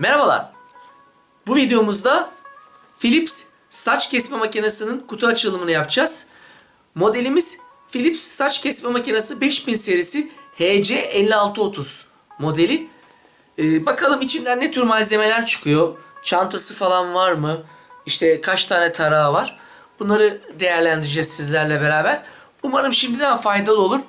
Merhabalar. Bu videomuzda Philips saç kesme makinesinin kutu açılımını yapacağız. Modelimiz Philips saç kesme makinesi 5000 serisi HC5630 modeli. Ee, bakalım içinden ne tür malzemeler çıkıyor. Çantası falan var mı? İşte kaç tane tarağı var? Bunları değerlendireceğiz sizlerle beraber. Umarım şimdiden faydalı olur.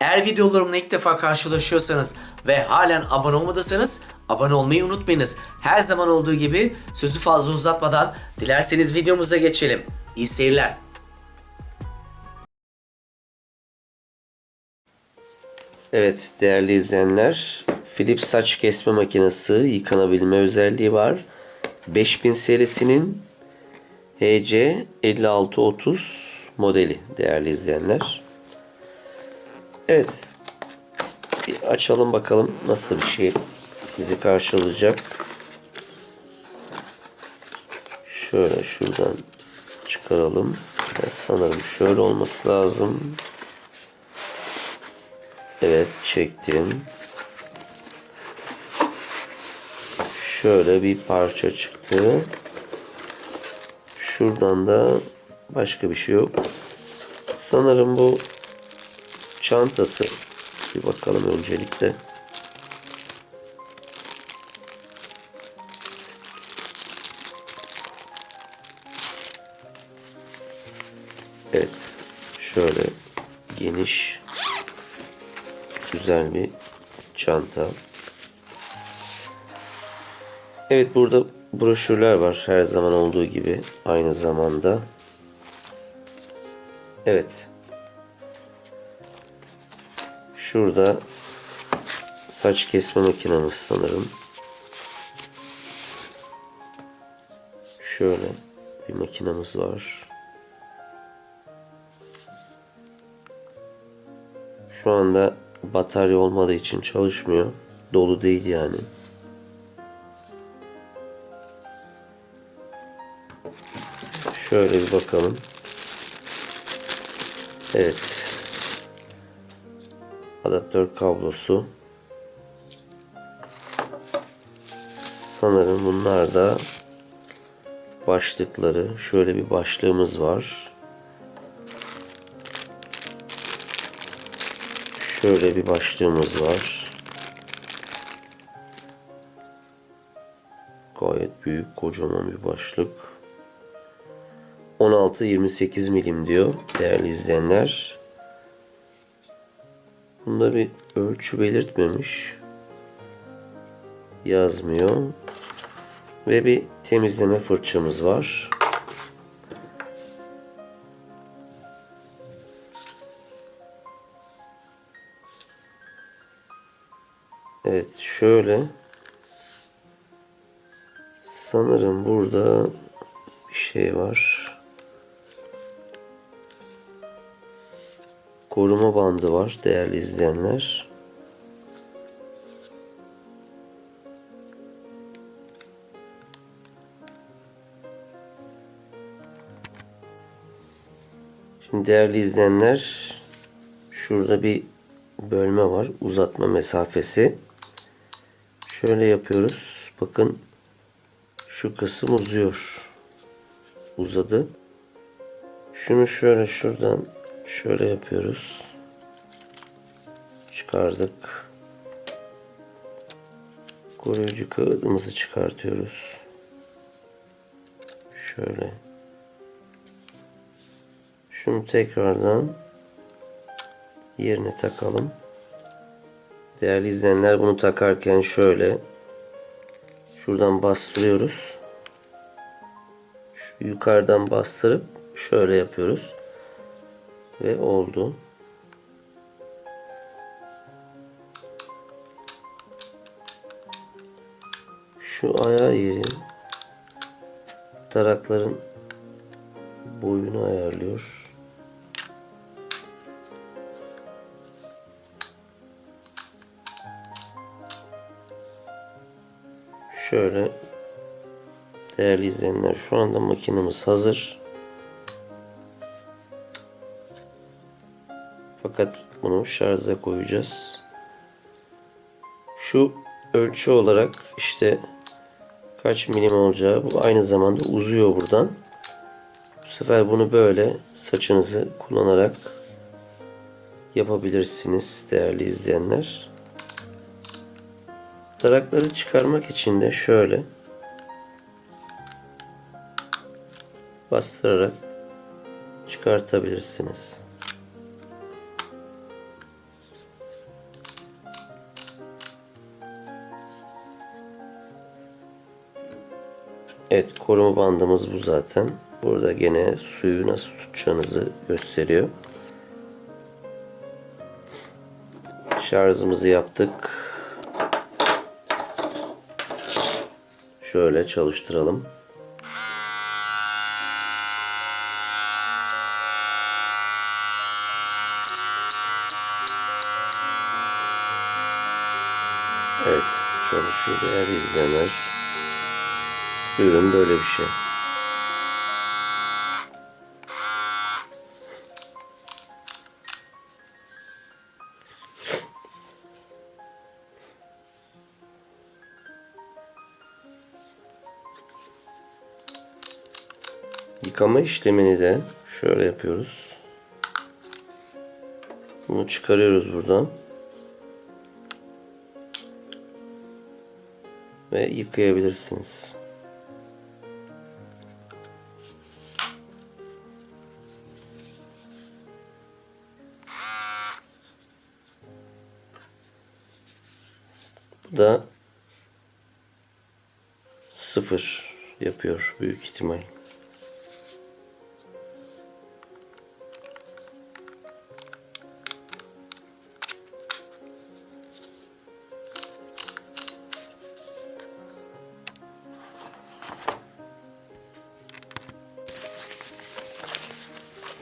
Eğer videolarımla ilk defa karşılaşıyorsanız ve halen abone olmadıysanız abone olmayı unutmayınız. Her zaman olduğu gibi sözü fazla uzatmadan dilerseniz videomuza geçelim. İyi seyirler. Evet değerli izleyenler Philips saç kesme makinesi yıkanabilme özelliği var. 5000 serisinin HC 5630 modeli değerli izleyenler. Evet bir açalım bakalım nasıl bir şey bizi karşılayacak. Şöyle şuradan çıkaralım. Ben sanırım şöyle olması lazım. Evet çektim. Şöyle bir parça çıktı. Şuradan da başka bir şey yok. Sanırım bu çantası. Bir bakalım öncelikle. Evet. Şöyle geniş güzel bir çanta. Evet burada broşürler var her zaman olduğu gibi aynı zamanda. Evet. Şurada saç kesme makinamız sanırım. Şöyle bir makinamız var. Şu anda batarya olmadığı için çalışmıyor. Dolu değil yani. Şöyle bir bakalım. Evet. Adaptör kablosu. Sanırım bunlar da başlıkları. Şöyle bir başlığımız var. Şöyle bir başlığımız var. Gayet büyük, kocaman bir başlık. 16-28 milim diyor değerli izleyenler. Bunda bir ölçü belirtmemiş. Yazmıyor. Ve bir temizleme fırçamız var. Evet şöyle sanırım burada bir şey var. Koruma bandı var değerli izleyenler. Şimdi değerli izleyenler şurada bir bölme var. Uzatma mesafesi. Şöyle yapıyoruz. Bakın şu kısım uzuyor. Uzadı. Şunu şöyle şuradan şöyle yapıyoruz. Çıkardık. Koruyucu kağıdımızı çıkartıyoruz. Şöyle. Şunu tekrardan yerine takalım. Değerli izleyenler bunu takarken şöyle şuradan bastırıyoruz. Şu yukarıdan bastırıp şöyle yapıyoruz. Ve oldu. Şu ayağı yeri tarakların boyunu ayarlıyor. Şöyle değerli izleyenler şu anda makinemiz hazır. Fakat bunu şarja koyacağız. Şu ölçü olarak işte kaç milim olacağı. Bu aynı zamanda uzuyor buradan. Bu sefer bunu böyle saçınızı kullanarak yapabilirsiniz değerli izleyenler. Darakları çıkarmak için de şöyle bastırarak çıkartabilirsiniz. Evet koruma bandımız bu zaten. Burada gene suyu nasıl tutacağınızı gösteriyor. Şarjımızı yaptık. Şöyle çalıştıralım. Evet çalışıyor değerli izleyenler. Ürün böyle bir şey. Yıkama işlemini de şöyle yapıyoruz. Bunu çıkarıyoruz buradan. Ve yıkayabilirsiniz. Bu da sıfır yapıyor büyük ihtimal.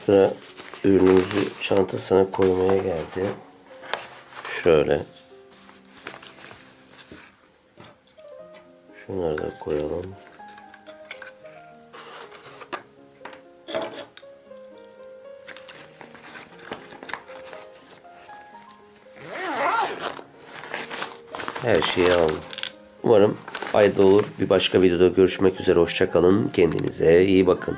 Sıra ürünümüzü çantasına koymaya geldi. Şöyle. Şunları da koyalım. Her şeyi aldım. Umarım faydalı olur. Bir başka videoda görüşmek üzere. Hoşçakalın. Kendinize iyi bakın.